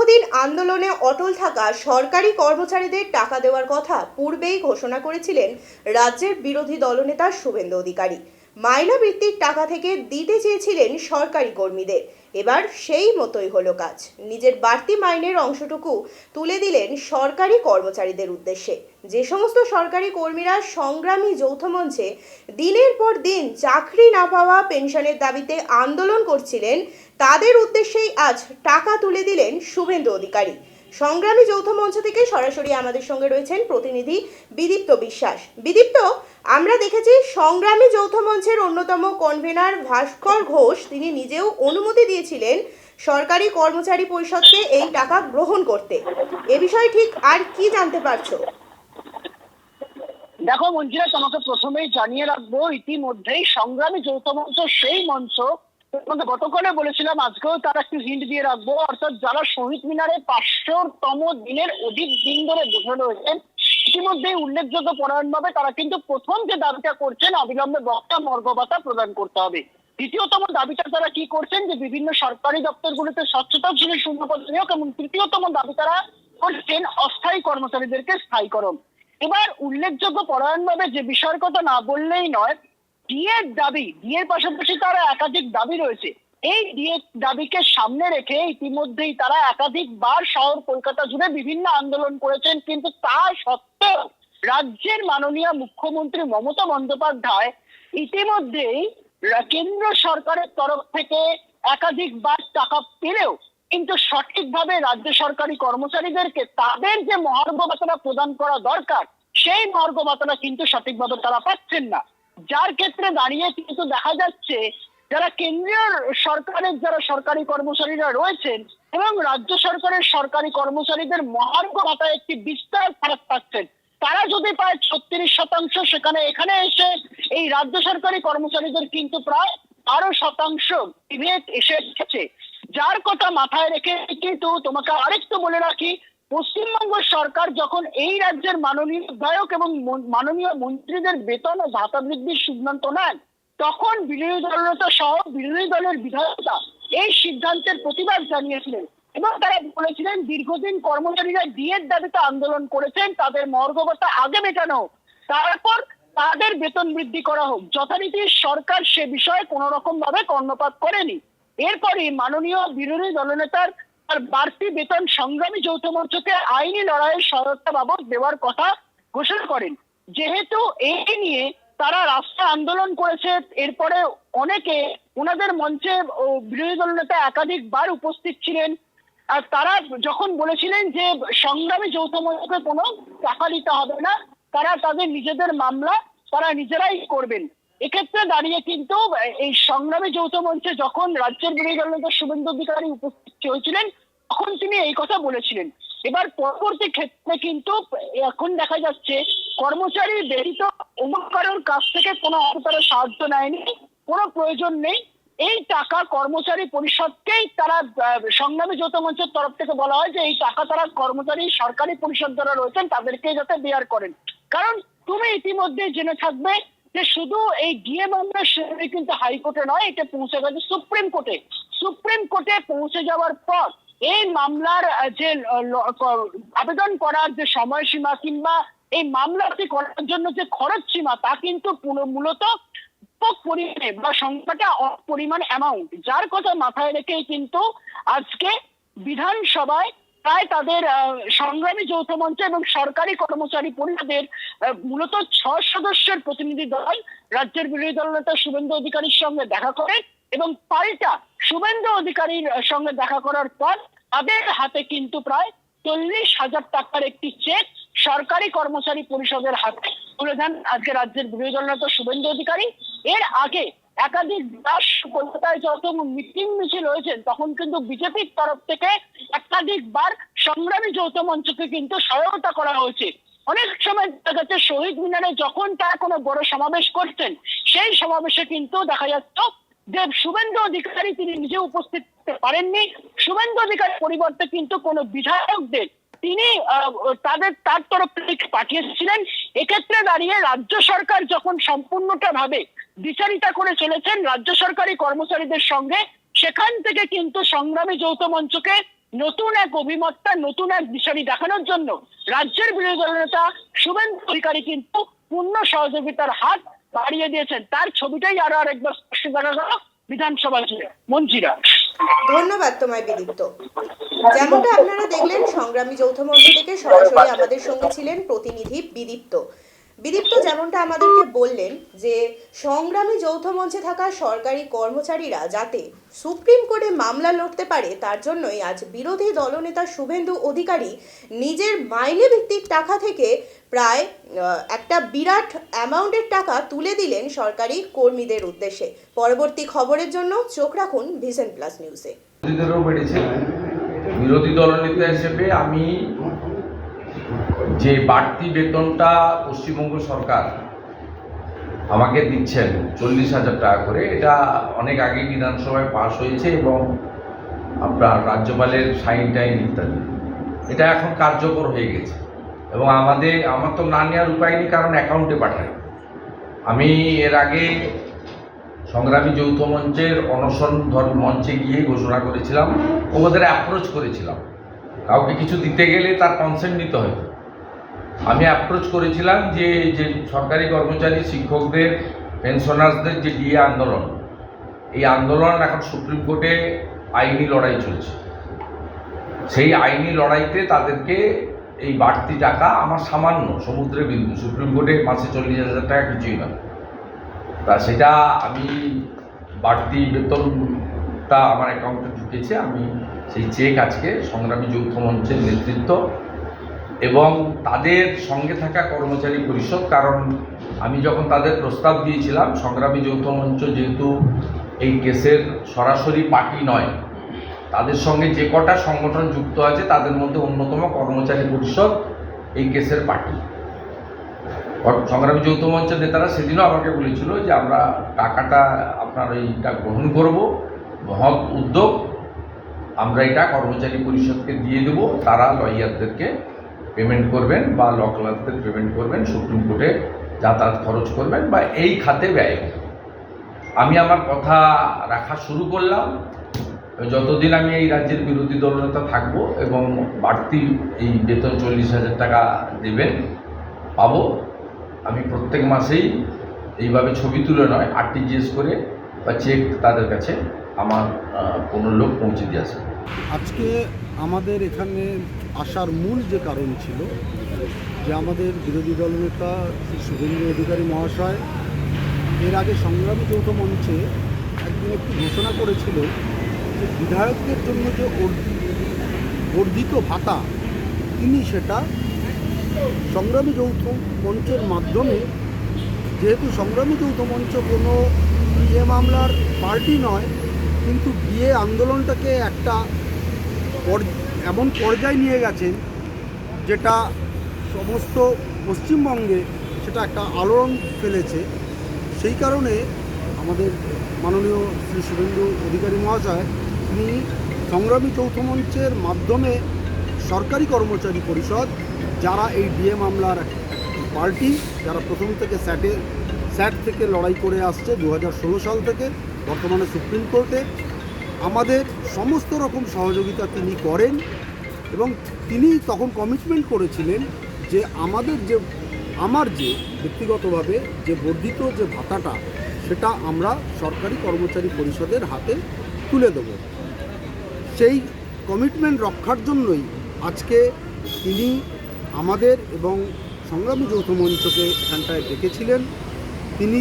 দীর্ঘদিন আন্দোলনে অটল থাকা সরকারি কর্মচারীদের টাকা দেওয়ার কথা পূর্বেই ঘোষণা করেছিলেন রাজ্যের বিরোধী দলনেতা শুভেন্দু অধিকারী। মাইনা বৃত্তির টাকা থেকে দিতে চেয়েছিলেন সরকারি কর্মীদের। এবার সেই মতোই হলো কাজ। নিজের বাড়তি মাইনের অংশটুকু তুলে দিলেন সরকারি কর্মচারীদের উদ্দেশ্যে। যে সমস্ত সরকারি কর্মীরা সংগ্রামী যৌথ মঞ্চে দিনের পর দিন চাকরি না পাওয়া পেনশনের দাবিতে আন্দোলন করছিলেন, তাদের উদ্দেশ্যেই আজ টাকা তুলে দিলেন শুভেন্দু অধিকারী। সংগ্রামী যৌথ মঞ্চ থেকে সরাসরি আমাদের সঙ্গে রয়েছেন প্রতিনিধি বিদীপ্ত বিশ্বাস। বিদীপ্ত, আমরা দেখেছি সংগ্রামী যৌথ মঞ্চের অন্যতম কনভেনার ভাস্কর ঘোষ, তিনি নিজেও অনুমতি দিয়েছিলেন সরকারি কর্মচারী পরিষদকে এই টাকা গ্রহণ করতে। এ বিষয়ে ঠিক আর কি জানতে পারছ? দেখো মঞ্জিরা তোমাকে প্রথমেই জানিয়ে রাখব, ইতিমধ্যেই সংগ্রামী যৌথ মঞ্চ সেই মঞ্চ গতকালে বলেছিলাম, আজকেও তার একটু হিন্ট দিয়ে রাখব। অর্থাৎ যারা শহীদ মিনারে পাঁচশোতম দিনের অধিক দিন ধরে বসে রয়েছেন, ইতিমধ্যেই উল্লেখযোগ্য পরায়ণভাবে তারা কিন্তু প্রথম যে দাবিটা করছেন, অবিলম্বে বক্তা মর্গবাতা প্রদান করতে হবে। দ্বিতীয়তম দাবিটা তারা কি করছেন যে বিভিন্ন সরকারি দপ্তরগুলিতে স্বচ্ছতা ছিল শূন্যপদ নিয়োগ এবং তৃতীয়তম দাবি তারা করছেন অস্থায়ী কর্মচারীদেরকে স্থায়ীকরণ। এবার উল্লেখযোগ্য পরায়ণভাবে যে বিষয়ের কথা না বললেই নয় ডিএর দাবি ডিএর পাশাপাশি তারা একাধিক দাবি রয়েছে। এই ডিএর দাবিকে সামনে রেখে ইতিমধ্যেই তারা একাধিকবার শহর কলকাতা জুড়ে বিভিন্ন আন্দোলন করেছেন, কিন্তু তা সত্ত্বেও রাজ্যের মাননীয় মুখ্যমন্ত্রী মমতা বন্দ্যোপাধ্যায় ইতিমধ্যেই কেন্দ্র সরকারের তরফ থেকে একাধিকবার টাকা পেলেও কিন্তু সঠিকভাবে রাজ্য সরকারি কর্মচারীদেরকে তাদের যে মহার্ঘ ভাতাটা প্রদান করা দরকার, সেই মহার্ঘ ভাতাটা কিন্তু সঠিকভাবে তারা পাচ্ছেন না। যার ক্ষেত্রে দাঁড়িয়ে কিন্তু দেখা যাচ্ছে যারা কেন্দ্রীয় সরকারের, যারা সরকারি কর্মচারীরা রয়েছেন এবং রাজ্য সরকারের সরকারি কর্মচারীদের মহার্ঘ ভাতায় একটি বিস্তার ফারাক পাচ্ছেন, তারা যদি পায় ছত্রিশ শতাংশ সেখানে, এখানে এসে এই রাজ্য সরকারি কর্মচারীদের কিন্তু প্রায় বারো শতাংশ বিভেদ এসে যার কথা মাথায় রেখে কিন্তু তোমাকে আরেকটু বলে রাখি পশ্চিমবঙ্গ সরকার যখন এই রাজ্যের মাননীয় বিধায়ক এবং মাননীয় মন্ত্রীদের বেতন ও ভাতা বৃদ্ধির সিদ্ধান্ত নেন, তখন বিরোধী দলনেতা সহ বিরোধী দলের বিধায়করা এই সিদ্ধান্তের প্রতিবাদ জানিয়েছিলেন এবং তারা বলেছিলেন, দীর্ঘদিন কর্মচারীরা ডিএর দাবিতে আন্দোলন করেছেন, তাদের মর্গবতা আগে মেটানো হোক। তারপর তাদের বেতন বৃদ্ধি করা হোক যথারীতি সরকার সে বিষয়ে কোন রকম ভাবে কর্ণপাত করেনি এরপরে মাননীয় বিরোধী দলনেতার তার বাড়তি বেতন সংগ্রামী যৌথ মঞ্চকে আইনি লড়াইয়ের সহায়তা বাবদ দেওয়ার কথা ঘোষণা করেন। যেহেতু এই নিয়ে তারা রাস্তা আন্দোলন করেছে, এরপরে অনেকে ওনাদের মঞ্চে বিরোধী দলনেতা একাধিকবার উপস্থিত ছিলেন। আর তারা যখন বলেছিলেন যে সংগ্রামী যৌথ মঞ্চকে কোনো টাকা দিতে হবে না, তারা তাদের নিজেদের মামলা তারা নিজেরাই করবেন। এক্ষেত্রে দাঁড়িয়ে কিন্তু, এই সংগ্রামে যৌথ মঞ্চে যখন রাজ্যের বিরোধী দলনেতা শুভেন্দু অধিকারী উপস্থিত হয়েছিলেন, তখন তিনি এই কথা বলেছিলেন। এবার পরবর্তী ক্ষেত্রে কিন্তু এখন দেখা যাচ্ছে, কর্মচারী ব্যতীত অন্য কাছ থেকে কোনো তারা সাহায্য নেয়নি, কোনো প্রয়োজন নেই। এই টাকা কর্মচারী পরিষদকেই তারা সংগ্রামী যৌথ মঞ্চের তরফ থেকে বলা হয় যে, এই টাকা তারা কর্মচারী সরকারি পরিষদ যারা রয়েছেন তাদেরকে যাতে বেয়ার করেন। কারণ তুমি ইতিমধ্যে জেনে থাকবে যে শুধু এই ডিএ মামলার শুনানি কিন্তু হাইকোর্টে নয়, এটা পৌঁছে গেছে সুপ্রিম কোর্টে সুপ্রিম কোর্টে পৌঁছে যাওয়ার পর এই মামলার যে আবেদন করার যে সময়সীমা কিংবা এই মামলাটি করার জন্য যে খরচ সীমা, তা কিন্তু মূলত পরিমাণে বা সংখ্যাটা অল্প পরিমাণ অ্যামাউন্ট যার কথা মাথায় রেখেই কিন্তু আজকে বিধানসভায় প্রায় তাদের সংগ্রামী যৌথ মঞ্চ এবং সরকারি কর্মচারী পরিষদের মূলত ছ সদস্যের প্রতিনিধি দল রাজ্যের বিরোধী দল নেতা শুভেন্দু অধিকারীর সঙ্গে দেখা করেন এবং পাল্টা শুভেন্দু অধিকারীর সঙ্গে দেখা করার পর তাদের হাতে কিন্তু প্রায় চল্লিশ হাজার টাকার একটি চেক সরকারি কর্মচারী পরিষদের হাতে তুলে দেন আজকে রাজ্যের বিরোধী দল নেতা শুভেন্দু অধিকারী। এর আগে একাধিক দাস কলকাতায় যত মিটিং মিছিল হয়েছে, তখন কিন্তু বিজেপির তরফ থেকে একাধিকবার সংগ্রামী যৌথ মঞ্চকে কিন্তু সহায়তা করা হয়েছে। অনেক সময় দেখা যাচ্ছে শহীদ মিনারে যখন তারা কোনো বড় সমাবেশ করছেন, সেই সমাবেশে কিন্তু দেখা যাচ্ছে যে শুভেন্দু অধিকারী তিনি নিজে উপস্থিত পারেননি। শুভেন্দু অধিকারী পরিবর্তে কিন্তু কোনো বিধায়কদের তিনি তাদের, তার তরফ থেকে পাঠিয়েছিলেন। এক্ষেত্রে দাঁড়িয়ে রাজ্য সরকার যখন সম্পূর্ণটা ভাবে বিচারিতা করে চলেছেন, রাজ্য সরকারি কর্মচারীদের সঙ্গে, সেখান থেকে কিন্তু সংগ্রামী যৌথ মঞ্চকে নতুন এক অভিমতটা, নতুন এক দিশারি দেখানোর জন্য রাজ্যের বিরোধী দলনেতা শুভেন্দু অধিকারী কিন্তু পূর্ণ সহযোগিতার হাত বাড়িয়ে দিয়েছেন। তার ছবিটাই আরও আরেকবার স্পষ্ট দেখা গেল বিধানসভা মন্ত্রীরা ধন্যবাদ তোমায় বিদীপ্ত। যেমনটা আপনারা দেখলেন, সংগ্রামী যৌথ মঞ্চ থেকে সরাসরি আমাদের সঙ্গে ছিলেন প্রতিনিধি বিদীপ্ত। বিদীপ্ত, যেমনটা আমাদেরকে বললেন যে, সংগ্রামী যৌথ মঞ্চে থাকা সরকারি কর্মচারীরা যাতে সুপ্রিম কোর্টে মামলা লড়তে পারে, তার জন্যই আজ বিরোধী দলনেতা শুভেন্দু অধিকারী নিজের মাইনে ভিত্তিক টাকা থেকে প্রায় একটা বিরাট অ্যামাউন্টের টাকা তুলে দিলেন সরকারি কর্মীদের উদ্দেশ্যে। পরবর্তী খবরের জন্য চোখ রাখুন ভিশন প্লাস নিউজে। বিরোধী দলনেতা হিসেবে আমি যে বাড়তি বেতনটা পশ্চিমবঙ্গ সরকার আমাকে দিচ্ছেন চল্লিশ হাজার টাকা করে, এটা অনেক আগে বিধানসভায় পাশ হয়েছে এবং আপনার রাজ্যপালের সাইন টাইন ইত্যাদি। এটা এখন কার্যকর হয়ে গেছে এবং আমাদের, আমার তো না নেওয়ার উপায় নেই, কারণ অ্যাকাউন্টে পাঠায় আমি এর আগে সংগ্রামী যৌথ মঞ্চের অনশন ধর্ম মঞ্চে গিয়ে ঘোষণা করেছিলাম, ওদের অ্যাপ্রোচ করেছিলাম। কাউকে কিছু দিতে গেলে তার কনসেন্ট নিতে হয়। আমি অ্যাপ্রোচ করেছিলাম যে যে সরকারি কর্মচারী, শিক্ষকদের পেনশনার্সদের যে ডিএ আন্দোলন, এই আন্দোলন এখন সুপ্রিম কোর্টে আইনি লড়াই চলছে। সেই আইনি লড়াইতে তাদেরকে এই বাড়তি টাকা আমার সামান্য সমুদ্রে বিন্দু, সুপ্রিম কোর্টে মাসে চল্লিশ হাজার টাকা কিছুই নয়। তা সেটা আমি বাড়তি বেতনটা আমার অ্যাকাউন্টে ঢুকেছে। আমি সেই চেক আজকে সংগ্রামী যৌথ মঞ্চের নেতৃত্ব এবং তাদের সঙ্গে থাকা কর্মচারী পরিষদ, কারণ আমি যখন তাদের প্রস্তাব দিয়েছিলাম, সংগ্রামী যৌথ মঞ্চ যেহেতু এই কেসের সরাসরি পার্টি নয়, তাদের সঙ্গে যে কটা সংগঠন যুক্ত আছে, তাদের মধ্যে অন্যতম কর্মচারী পরিষদ এই কেসের পার্টি। সংগ্রামী যৌথ মঞ্চের নেতারা সেদিনও আমাকে বলেছিল যে আমরা টাকাটা আপনার এইটা গ্রহণ করব মহৎ উদ্যোগ, আমরা এটা কর্মচারী পরিষদকে দিয়ে দেব, তারা লয়ারদেরকে পেমেন্ট করবেন বা লকলারদের পেমেন্ট করবেন, সুপ্রিম কোর্টে যাতায়াত খরচ করবেন বা এই খাতে ব্যয়। আমি আমার কথা রাখা শুরু করলাম যতদিন আমি এই রাজ্যের বিরোধী দলনেতা থাকব এবং বাড়তি এই বেতন চল্লিশ হাজার টাকা দেবেন, পাবো আমি প্রত্যেক মাসেই এইভাবে ছবি তুলে নয় আরটিজিএস করে বা চেক তাদের কাছে আমার কোনো লোক পৌঁছে দিয়ে আসবে আজকে আমাদের এখানে আসার মূল যে কারণ ছিল, যে আমাদের বিরোধী দলনেতা শ্রী শুভেন্দু অধিকারী মহাশয় এর আগে সংগ্রামী যৌথ মঞ্চে একদিন একটি ঘোষণা করেছিল যে বিধায়কদের জন্য যে বর্ধিত ভাতা, তিনি সেটা সংগ্রামী যৌথ মঞ্চের মাধ্যমে, যেহেতু সংগ্রামী যৌথ মঞ্চ কোনো বিয়ে মামলার পার্টি নয়, কিন্তু বিয়ে আন্দোলনটাকে একটা এমন পর্যায়ে নিয়ে গেছেন যেটা সমস্ত পশ্চিমবঙ্গে সেটা একটা আলোড়ন ফেলেছে। সেই কারণে আমাদের মাননীয় শ্রী শুভেন্দু অধিকারী মহাশয়, তিনি সংগ্রামী যৌথ মঞ্চের মাধ্যমে সরকারি কর্মচারী পরিষদ, যারা এই ডিএ মামলার পার্টি যারা প্রথম থেকে স্যাটে, স্যাট থেকে লড়াই করে আসছে দু হাজার ষোলো সাল থেকে, বর্তমানে সুপ্রিম কোর্টে। আমাদের সমস্ত রকম সহযোগিতা তিনি করেন এবং তিনি তখন কমিটমেন্ট করেছিলেন যে আমাদের যে, আমার যে ব্যক্তিগতভাবে যে বর্ধিত যে ভাতাটা, সেটা আমরা সরকারি কর্মচারী পরিষদের হাতে তুলে দেব। সেই কমিটমেন্ট রক্ষার জন্যই আজকে তিনি আমাদের এবং সংগ্রামী যৌথ মঞ্চকে এখানটায় ডেকেছিলেন। তিনি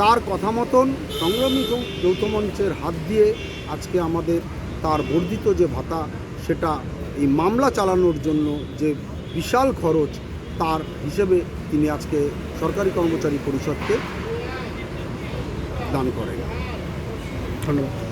তার কথা মতন সংগ্রামী যৌথ মঞ্চের হাত দিয়ে আজকে আমাদের তার বর্ধিত যে ভাতা, সেটা এই মামলা চালানোর জন্য যে বিশাল খরচ, তার হিসেবে তিনি আজকে সরকারি কর্মচারী পরিষদকে দান করেন। ধন্যবাদ।